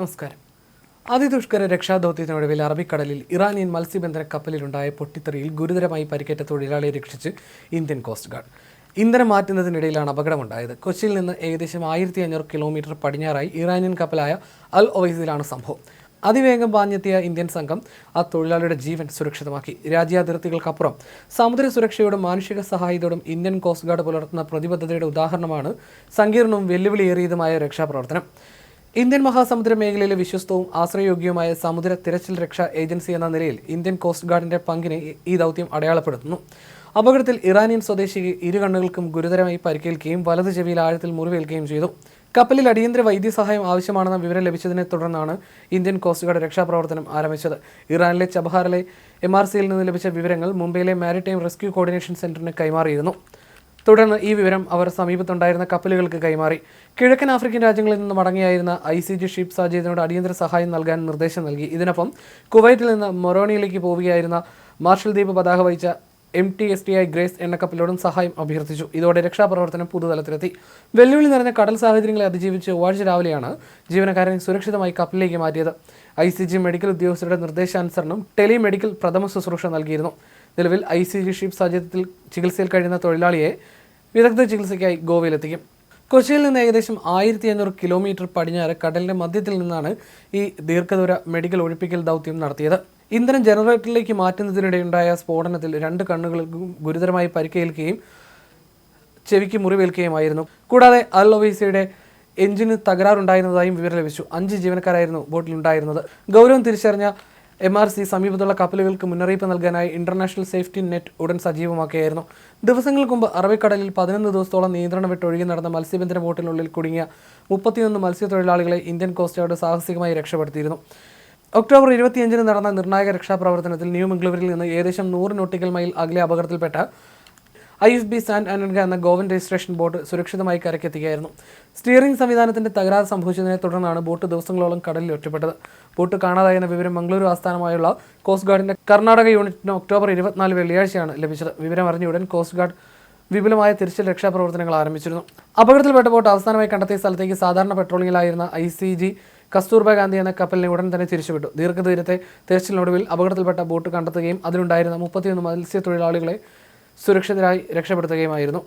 നമസ്കാരം. അതിദുഷ്കര രക്ഷാദൗത്യത്തിനൊടുവിൽ അറബിക്കടലിൽ ഇറാനിയൻ മത്സ്യബന്ധന കപ്പലിലുണ്ടായ പൊട്ടിത്തെറിയിൽ ഗുരുതരമായി പരിക്കേറ്റ തൊഴിലാളിയെ രക്ഷിച്ച് ഇന്ത്യൻ കോസ്റ്റ് ഗാർഡ്. ഇന്ധനം മാറ്റുന്നതിനിടയിലാണ് അപകടമുണ്ടായത്. കൊച്ചിയിൽ നിന്ന് ഏകദേശം ആയിരത്തി അഞ്ഞൂറ് കിലോമീറ്റർ പടിഞ്ഞാറായി ഇറാനിയൻ കപ്പലായ അൽ ഒവൈസിലാണ് സംഭവം. അതിവേഗം പാഞ്ഞെത്തിയ ഇന്ത്യൻ സംഘം ആ തൊഴിലാളിയുടെ ജീവൻ സുരക്ഷിതമാക്കി. രാജ്യാതിർത്തികൾക്കപ്പുറം സമുദ്ര സുരക്ഷയോടും മാനുഷിക സഹായത്തോടും ഇന്ത്യൻ കോസ്റ്റ് ഗാർഡ് പുലർത്തുന്ന പ്രതിബദ്ധതയുടെ ഉദാഹരണമാണ് സങ്കീർണവും വെല്ലുവിളിയേറിയതുമായ രക്ഷാപ്രവർത്തനം. ഇന്ത്യൻ മഹാസമുദ്ര മേഖലയിലെ വിശ്വസ്തവും ആശ്രയയോഗ്യവുമായ സമുദ്ര തിരച്ചിൽ രക്ഷാ ഏജൻസി എന്ന നിലയിൽ ഇന്ത്യൻ കോസ്റ്റ് ഗാർഡിന്റെ പങ്കിനെ ഈ ദൗത്യം അടയാളപ്പെടുത്തുന്നു. അപകടത്തിൽ ഇറാനിയൻ സ്വദേശിക്ക് ഇരു കണ്ണുകൾക്കും ഗുരുതരമായി പരിക്കേൽക്കുകയും വലത് ചെവിയിൽ ആഴത്തിൽ മുറിവേൽക്കുകയും ചെയ്തു. കപ്പലിൽ അടിയന്തര വൈദ്യസഹായം ആവശ്യമാണെന്ന വിവരം ലഭിച്ചതിനെ തുടർന്നാണ് ഇന്ത്യൻ കോസ്റ്റ് ഗാർഡ് രക്ഷാപ്രവർത്തനം ആരംഭിച്ചത്. ഇറാനിലെ ചബഹാറിലെ എം ആർ സിയിൽ നിന്ന് ലഭിച്ച വിവരങ്ങൾ മുംബൈയിലെ മാരിടൈം റെസ്ക്യൂ കോർഡിനേഷൻ സെന്ററിന് കൈമാറിയിരുന്നു. തുടർന്ന് ഈ വിവരം അവർ സമീപത്തുണ്ടായിരുന്ന കപ്പലുകൾക്ക് കൈമാറി. കിഴക്കൻ ആഫ്രിക്കൻ രാജ്യങ്ങളിൽ നിന്ന് മടങ്ങിയായിരുന്ന ഐ സി ജി ഷിപ്പ് സാജീദിനോട് അടിയന്തര സഹായം നൽകാൻ നിർദ്ദേശം നൽകി. ഇതിനൊപ്പം കുവൈറ്റിൽ നിന്ന് മൊറോണിയിലേക്ക് പോവുകയായിരുന്ന മാർഷൽ ദ്വീപ് പതാക വഹിച്ച M T S T I Grace എണ്ണ കപ്പലോടും സഹായം അഭ്യർത്ഥിച്ചു. ഇതോടെ രക്ഷാപ്രവർത്തനം പുതുതലത്തിലെത്തി. വെല്ലുവിളി നിറഞ്ഞ കടൽ സാഹചര്യങ്ങളെ അതിജീവിച്ച് ചൊവ്വാഴ്ച രാവിലെയാണ് ജീവനക്കാരനെ സുരക്ഷിതമായി കപ്പലിലേക്ക് മാറ്റിയത്. ഐ സി ജി മെഡിക്കൽ ഉദ്യോഗസ്ഥരുടെ നിർദ്ദേശാനുസരണം ടെലി മെഡിക്കൽ പ്രഥമ ശുശ്രൂഷ നൽകിയിരുന്നു. നിലവിൽ ഐ സി ജി ഷിപ്പ് സാഹചര്യത്തിൽ ചികിത്സയിൽ കഴിയുന്ന തൊഴിലാളിയെ വിദഗ്ധ ചികിത്സയ്ക്കായി ഗോവയിലെത്തിക്കും കൊച്ചിയിൽ നിന്ന് ഏകദേശം ആയിരത്തി അഞ്ഞൂറ് കിലോമീറ്റർ പടിഞ്ഞാറ് കടലിന്റെ മധ്യത്തിൽ നിന്നാണ് ഈ ദീർഘദൂര മെഡിക്കൽ ഒഴിപ്പിക്കൽ ദൗത്യം നടത്തിയത്. ഇന്ധനം ജനറേറ്ററിലേക്ക് മാറ്റുന്നതിനിടെയുണ്ടായ സ്ഫോടനത്തിൽ രണ്ട് കണ്ണുകൾക്കും ഗുരുതരമായി പരിക്കേൽക്കുകയും ചെവിക്ക് മുറിവേൽക്കുകയുമായിരുന്നു. കൂടാതെ അൽ ഒവൈസയുടെ എഞ്ചിന് തകരാറുണ്ടായിരുന്നതായും വിവരം ലഭിച്ചു. അഞ്ച് ജീവനക്കാരായിരുന്നു ബോട്ടിലുണ്ടായിരുന്നത്. ഗൗരവം തിരിച്ചറിഞ്ഞ എം ആർ സി സമീപത്തുള്ള കപ്പലുകൾക്ക് മുന്നറിയിപ്പ് നൽകാനായി ഇന്റർനാഷണൽ സേഫ്റ്റി നെറ്റ് ഉടൻ സജീവമാക്കുകയായിരുന്നു. ദിവസങ്ങൾക്ക് മുമ്പ് അറബിക്കടലിൽ പതിനൊന്ന് ദിവസത്തോളം നിയന്ത്രണം വിട്ട് ഒഴുകി നടന്ന മത്സ്യബന്ധന ബോട്ടിനുള്ളിൽ കുടുങ്ങിയ മുപ്പത്തിയൊന്ന് മത്സ്യത്തൊഴിലാളികളെ ഇന്ത്യൻ കോസ്റ്റ് ഗാർഡ് സാഹസികമായി രക്ഷപ്പെടുത്തിയിരുന്നു. ഒക്ടോബർ ഇരുപത്തിയഞ്ചിന് നടന്ന നിർണായക രക്ഷാപ്രവർത്തനത്തിൽ ന്യൂ മംഗ്ലൂരിൽ നിന്ന് ഏകദേശം നൂറ് നോട്ടിക്കൽ മൈൽ അകലെ അപകടത്തിൽപ്പെട്ട ഐ എഫ് ബി സാൻഡ് അനൻഗ എന്ന ഗോവൻ രജിസ്ട്രേഷൻ ബോട്ട് സുരക്ഷിതമായി കരക്കെത്തിക്കുകയായിരുന്നു സ്റ്റിയറിംഗ് സംവിധാനത്തിന്റെ തകരാറ് സംഭവിച്ചതിനെ തുടർന്നാണ് ബോട്ട് ദിവസങ്ങളോളം കടലിൽ ഒറ്റപ്പെട്ടത്. ബോട്ട് കാണാതായെന്ന വിവരം മംഗളൂരു ആസ്ഥാനമായുള്ള കോസ്റ്റ് ഗാർഡിന്റെ കർണാടക യൂണിറ്റിന് ഒക്ടോബർ ഇരുപത്തിനാല് വെള്ളിയാഴ്ചയാണ് ലഭിച്ചത്. വിവരം അറിഞ്ഞ ഉടൻ കോസ്റ്റ് ഗാർഡ് വിപുലമായ തിരച്ചിൽ രക്ഷാപ്രവർത്തനങ്ങൾ ആരംഭിച്ചിരുന്നു. അപകടത്തിൽപ്പെട്ട ബോട്ട് അവസാനമായി കണ്ടെത്തിയ സ്ഥലത്തേക്ക് സാധാരണ പെട്രോളിംഗിലായിരുന്ന I C G Kasturba Gandhi എന്ന കപ്പലിനെ ഉടൻ തന്നെ തിരിച്ചുവിട്ടു. ദീർഘദൂരത്തെ തിരച്ചിലിനൊടുവിൽ അപകടത്തിൽപ്പെട്ട ബോട്ട് കണ്ടെത്തുകയും അതിലുണ്ടായിരുന്ന മുപ്പത്തിയൊന്ന് മത്സ്യത്തൊഴിലാളികളെ സുരക്ഷിതരായി രക്ഷപ്പെടുത്തുകയുമായിരുന്നു